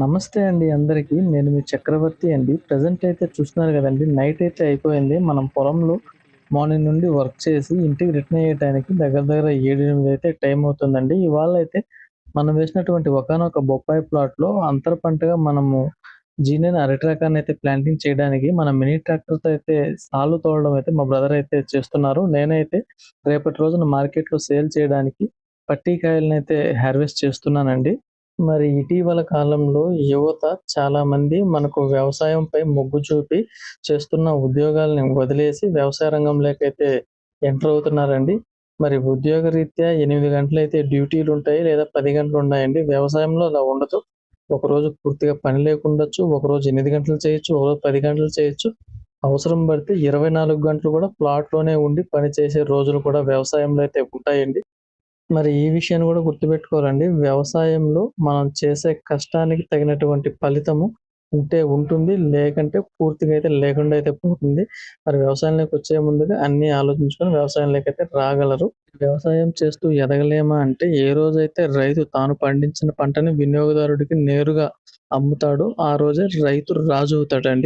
నమస్తే అండి అందరికీ. నేను మీ చక్రవర్తి అండి. ప్రజెంట్ అయితే చూస్తున్నారు కదండి నైట్ అయితే అయిపోయింది. మనం పొలంలో మార్నింగ్ నుండి వర్క్ చేసి ఇంటికి రిటర్న్ అయ్యే దగ్గర దగ్గర 7, 8 అయితే టైం అవుతుందండి. ఇవాళ అయితే మనం వేసినటువంటి ఒకానొక బొప్పాయి ప్లాట్‌లో అంతర పంటగా మనము జీనియన్ అరటి రకాన్ని అయితే ప్లాంటింగ్ చేయడానికి మన మినీ ట్రాక్టర్‌తో అయితే సాలు తోడడం అయితే మా బ్రదర్ అయితే చేస్తున్నారు. నేనైతే రేపటి రోజున మార్కెట్‌లో సేల్ చేయడానికి పట్టీ అయితే హార్వెస్ట్ చేస్తున్నానండి. మరి ఇటీవల కాలంలో యువత చాలామంది మనకు వ్యవసాయంపై మొగ్గు చూపి చేస్తున్న ఉద్యోగాల్ని వదిలేసి వ్యవసాయ రంగంలోకైతే ఎంటర్ అవుతున్నారండి. మరి ఉద్యోగరీత్యా 8 గంటలైతే డ్యూటీలుంటాయి లేదా పది గంటలు ఉన్నాయండి వ్యవసాయంలో అలా ఉండదు. ఒకరోజు పూర్తిగా పని లేకుండొచ్చు. ఒకరోజు ఎనిమిది గంటలు చేయొచ్చు. ఒకరోజు పది గంటలు చేయొచ్చు. అవసరం పడితే 24 గంటలు కూడా ప్లాట్‌లోనే ఉండి పని చేసే రోజులు కూడా వ్యవసాయంలో అయితే ఉంటాయండి. మరి ఈ విషయాన్ని కూడా గుర్తుపెట్టుకోవాలండి. వ్యవసాయంలో మనం చేసే కష్టానికి తగినటువంటి ఫలితము ఉంటే ఉంటుంది. లేకంటే పూర్తిగా అయితే లేకుండా అయితే పోతుంది. మరి వ్యవసాయంలోకొచ్చే ముందుగా అన్నీ ఆలోచించుకొని వ్యవసాయంలోకి అయితే రాగలరు. వ్యవసాయం చేస్తూ ఎదగలేమా అంటే ఏ రోజైతే రైతు తాను పండించిన పంటని వినియోగదారుడికి నేరుగా అమ్ముతాడో ఆ రోజే రైతు రాజు అవుతాడండి.